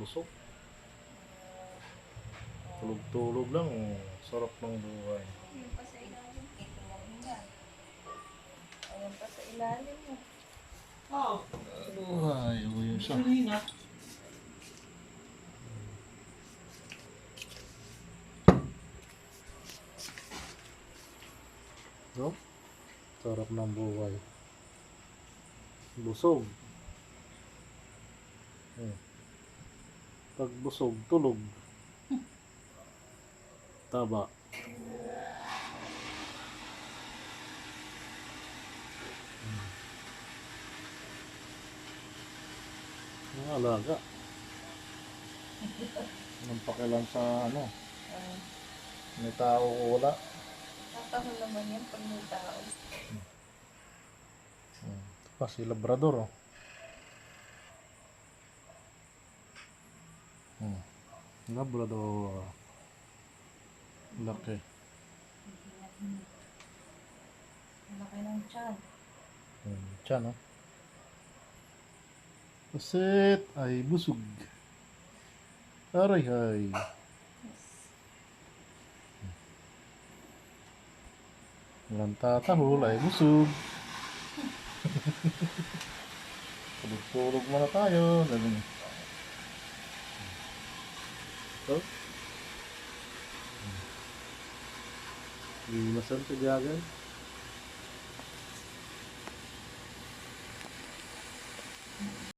busog. Tulog-tulog lang. oh. Sarap ng buhay. Ayun pa sa ilalim. Ito mo nga. Ayun pa sa ilalim mo. Buhay. O yun siya. No? Sarap ng buhay. Busog. Eh. Pag busog, tulog. Taba. Ang alaga. Anong pakialam sa ano? Uh, May tao o wala? Tatahol naman yan pag may tao. Hmm. Ito pa si Labrador oh. Hmm. Labrador. Laki. Laki ng tiyan. Hmm. Tiyan oh. Pusit ay busog. Aray hay. Yes. Walang tatahol ay busog. Tulog-tulog muna tayo. Sabi तो? हम्म। मसल पे जा गए।